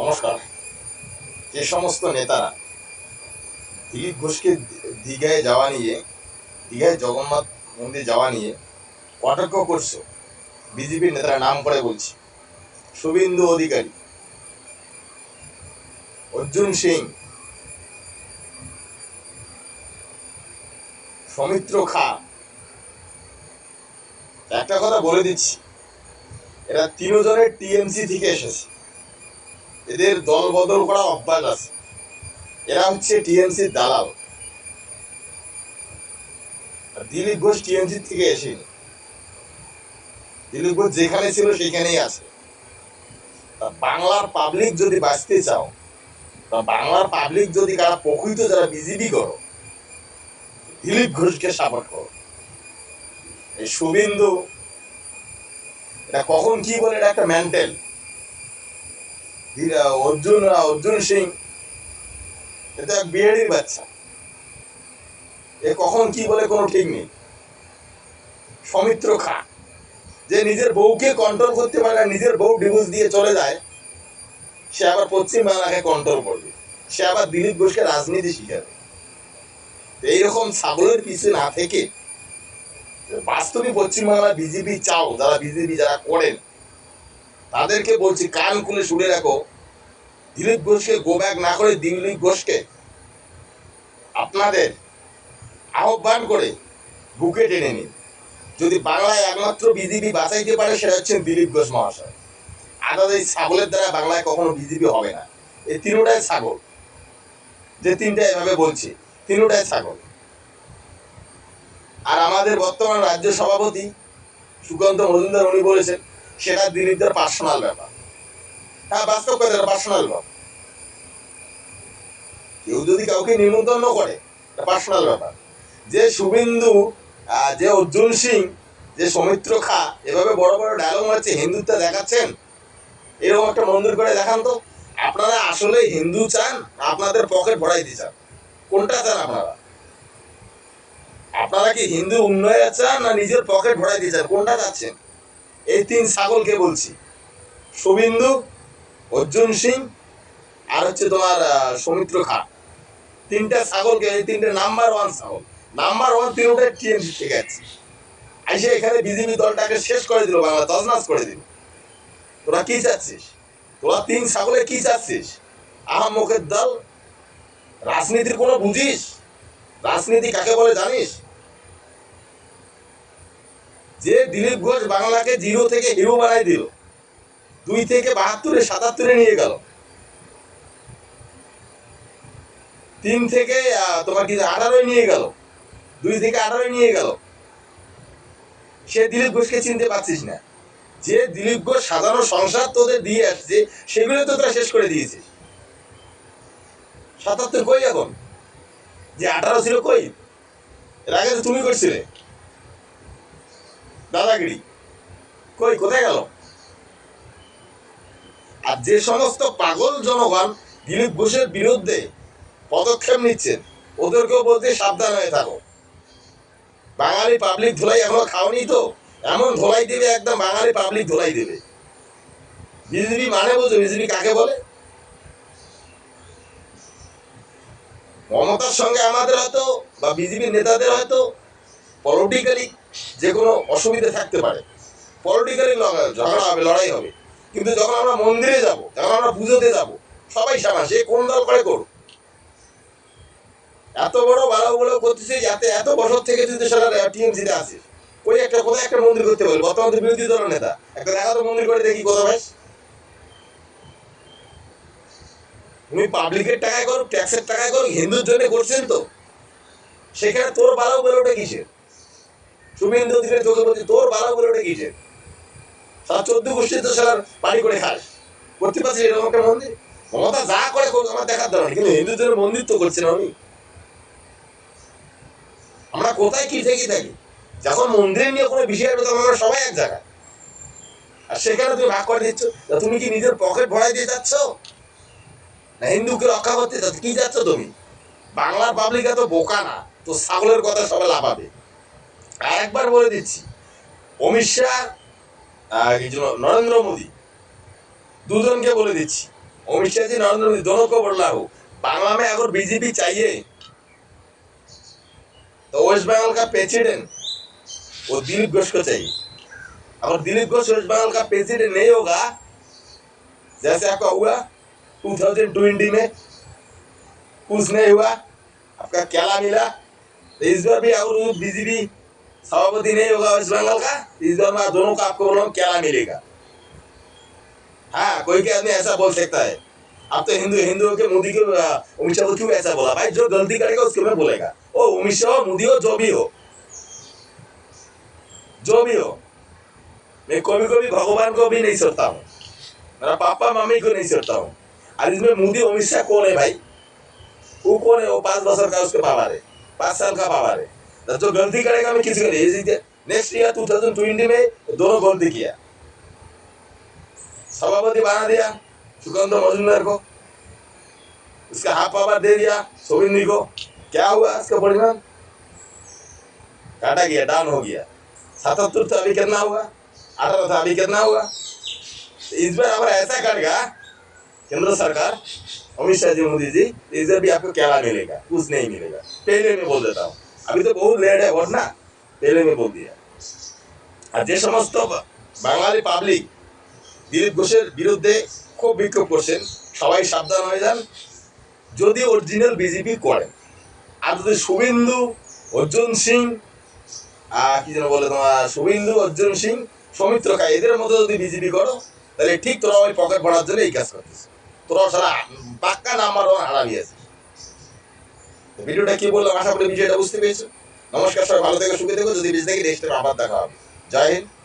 নমস্কার। যে সমস্ত নেতারা দিলীপ ঘোষকে দীঘায় যাওয়া নিয়ে, দীঘায় জগন্নাথ মন্দির যাওয়া নিয়ে কটাক্ষ করছ, বিজেপির নেতারা নাম করে বলছি। শুভেন্দু অধিকারী, অর্জুন সিং, সৌমিত্র খা। একটা কথা বলে দিচ্ছি, এরা তিনজনের টিএমসি থেকে এসেছে। এদের দল বদল করা অভ্যাস আছে। এরা হচ্ছে টিএমসির দালাল। দিলীপ ঘোষ টিএমসি থেকে এসেনি দিলীপ ঘোষ যেখানে ছিল সেখানেই আছে। বাংলার পাবলিক যদি বাঁচতে চাও বাংলার পাবলিক যদি কারা প্রকৃত যারা বিজেপি করো, দিলীপ ঘোষকে সাপোর্ট করো। এই শুভেন্দু এটা কখন কি বলে, এটা একটা মেন্টাল অর্জুন অর্জুন সিং এটা এক বাচ্চা। এ কখন কি বলে কোনো ঠিক নেই। সমিত্র খা, যে নিজের বউকে কন্ট্রোল করতে পারে না, নিজের বউ ডিভোর্স দিয়ে চলে যায়, সে আবার পশ্চিম বাংলাকে কন্ট্রোল করবে। সে আবার দিলীপ ঘোষকে রাজনীতি শিখাবে। এইরকম ছাগলের পিছু না থেকে, বাস্তবে পশ্চিমবাংলা বিজেপি চাও, যারা বিজেপি যারা করেন তাদেরকে বলছি, কান খুলে শুনে রাখো। দিলীপ ঘোষকে গো ব্যাক না করে দিলীপ ঘোষকে আপনাদের আহ্বান করে বুকে টেনে নিন। যদি বাংলায় একমাত্র বিজেপি বাঁচাইতে পারে, সেটা হচ্ছে দিলীপ ঘোষ মহাশয়। আদার এই ছাগলের দ্বারা বাংলায় কখনো বিজেপি হবে না। এই তিনটাই ছাগল। যে তিনটা এভাবে বলছি, তিনটাই ছাগল। আর আমাদের বর্তমান রাজ্য সভাপতি সুকান্ত মজুমদার, উনি বলেছেন সেটা দিলীপদের পার্সোনাল ব্যাপার। হ্যাঁ বাস্তব কথা পার্সোনাল ব্যাপার। কেউ যদি কাউকে নিমন্ত্রণ করে পার্সোনাল ব্যাপার। যে শুভেন্দু যে অর্জুন সিং, যে সৌমিত্র খা, এভাবে বড় বড় ডায়লগ মারছে হিন্দুত্ব দেখাচ্ছেন, এরকম একটা মন্দির করে দেখান তো। আপনারা আসলে হিন্দু চান, আপনাদের পকেট ভরাই দিয়ে চান কোনটা চান আপনারা? আপনারা কি হিন্দু উন্নয়ন চান না নিজের পকেট ভরাই দিয়ে চান কোনটা চাচ্ছেন? এই তিন ছাগলকে বলছি। শুভেন্দু, অর্জুন সিং আর হচ্ছে তোমার সৌমিত্র খা। তিনটা ছাগলকে, এই তিনটে নাম্বার ওয়ান ছাগল। নাম্বার ওয়ান তিনটাই টিএমসি থেকে আছে। আইসে এখানে বিজেপি দলটাকে শেষ করে দিল, বাংলা তজনাস করে দিল। তোরা কি চাচ্ছিস? তোরা তিন ছাগলে কি চাচ্ছিস? আহাম মুখের দল? রাজনীতির কোনো বুঝিস? রাজনীতি কাকে বলে জানিস? যে দিলীপ ঘোষ বাংলাকে জিরো থেকে হিরো বানাই দিল, দুই থেকে বাহাত্তরে সাতাত্তরে নিয়ে গেল। তিন থেকে তোমার কি আঠারোয় নিয়ে গেল, দুই থেকে আঠারোয় নিয়ে গেল। সে দিলীপ ঘোষকে চিনতে পারছিস না। যে দিলীপ ঘোষ সাধারণ সংসার তোদের দিয়ে আসছে সেগুলো তো তোরা শেষ করে দিয়েছিস। সাতাত্তর কই এখন? যে আঠারো ছিল কই? এর আগে তো তুমি করছিলে। দাদাগিরি, কই, কোথায় গেল? আর যে সমস্ত পাগল জনগণ দিলীপ ঘোষের বিরুদ্ধে পদক্ষেপ নিচ্ছেন ওদেরকেও বলতে সাবধান হয়ে থাকো। বাঙালি পাবলিক ধোলাই এখনও খাওনি তো? এমন ধোলাই দেবে একদম বাঙালি পাবলিক ধোলাই দেবে। বিজেপি মানে বোঝো, বিজেপি কাকে বলে? মমতার সঙ্গে আমাদের হয়তো, বা বিজেপির নেতাদের হয়তো পলিটিক্যালি যে কোনো অসুবিধা থাকতে পারে। পলিটিক্যালি ঝগড়া হবে, লড়াই হবে। কিন্তু যখন আমরা মন্দিরে যাব, যখন আমরা পুজোতে যাব, সবাই সামান সে কোন দল করে করুক। এত বড় বাড়াগুলো করতেছে যাতে এত বছর থেকে যদি সারা টিএমসিতে আছে ওই একটা কোথায় একটা মন্দির করতে পারবে বর্তমান বিরোধী দলের নেতা। একটা দেখা তো মন্দির করে দেখি কোথাও ভাই তুমি পাবলিকের টাকায় করুক, ট্যাক্সের টাকায় করুক, হিন্দুর জন্য করছেন তো। সেখানে তোর বাড়াও বেরোটা কিসের? শুভেন্দু অধিকারী তোকে বলছি তোর বাড়াও বেরোটা কিসের সারা চোদ্দ গোষ্ঠী তো সারা বাড়ি করে খাস। করতে পারছিস এরকম একটা মন্দির? মমতা যা করে আমার দেখার দরকার। কিন্তু হিন্দুদের মন্দির তো করছে না উনি আমরা কোথায় কি থেকে থাকি যখন মন্দিরে নিয়ে কোনো বিষয় আসবে, তখন আমরা সবাই এক জায়গায়। আর সেখানে তুমি ভাগ করে দিচ্ছ। তুমি কি নিজের পকেট ভরাই দিয়ে যাচ্ছ? না হিন্দুকে রক্ষা করতে চাচ্ছ কি যাচ্ছ তুমি? বাংলার পাবলিক এত বোকা না। তো ছাগলের কথা সবাই লাভাবে একবার বলে দিচ্ছি অমিত শাহ আর এই জন্য নরেন্দ্র মোদী দুজনকে বলে দিচ্ছি अमित शाह जी नरेंद्र मोदी दोनों को बोल रहा हूँ बांग्ला में अगर बीजेपी चाहिए तो वेस्ट बंगाल का प्रेसिडेंट वो दिलीप घोष को चाहिए अगर दिलीप घोष वेस्ट बंगाल का प्रेसिडेंट नहीं होगा जैसे आपका हुआ 2020 में कुछ नहीं हुआ आपका क्या मिला तो इस बार भी अगर वो बीजेपी सभापति नहीं होगा वेस्ट बंगाल का तो इस बार मैं दोनों का आपको बोला क्या मिलेगा हाँ कोई के आदमी ऐसा बोल सकता है अब तो हिंदू हिंदुओं के मोदी के आ, अमित शाह को क्यों ऐसा बोला भाई जो गलती करेगा उसके में बोलेगा ओ अमित शाह हो मोदी हो जो भी हो जो भी हो मैं कभी कभी भगवान को भी नहीं सोचता हूँ मेरा पापा मम्मी को नहीं सोचता हूँ और इसमें मोदी अमित शाह कौन है भाई वो कौन है वो पांच बरस का उसके पावर है पांच साल का पावर है तो जो गलती करेगा मैं किसी को next year two thousand twenty में दोनों गलती किया। सभापति बना दिया सुकंद मजूमदार को। उसका हाफ़ पावर दे दिया सोबिंदी को। क्या हुआ उसका परिणाम? काटा गया डाउन हो गया। सतहत्तर था, अभी कितना हुआ? अठारह था, अभी कितना हुआ? तो इस बार अगर ऐसा करेगा केंद्र सरकार, अमित शाह जी, मोदी जी तो इस बार भी आपको क्या मिलेगा? कुछ नहीं मिलेगा। पहले मैं बोल देता हूँ। अभी तो बहुत लेट है वोट ना पहले मैं बोल दिया আর যে সমস্ত বাঙালি পাবলিক দিলীপ ঘোষের বিরুদ্ধে খুব বিক্ষোভ করছেন সবাই সাবধান হয়ে যান যদি অরিজিনাল বিজেপি করেন আর যদি শুভেন্দু অর্জুন সিং আহ, কি যেন বলে তোমার শুভেন্দু অর্জুন সিং সৌমিত্র খাই এদের মতো যদি বিজেপি করো তাহলে ঠিক তোরা ওই পকেট ভরার জন্য এই কাজ করতেছে তোরা সারা পাক্কা নাম্বার ওয়ান হারাবি আছে তো ভিডিওটা কি বললাম আশা করি বিষয়টা বুঝতে পেরেছ। নমস্কার, সবাই ভালো থেকে, সুখে থেকো। যদি বেঁচে থাকি নেক্সট আবার দেখা হবে। জয় হিন্দ।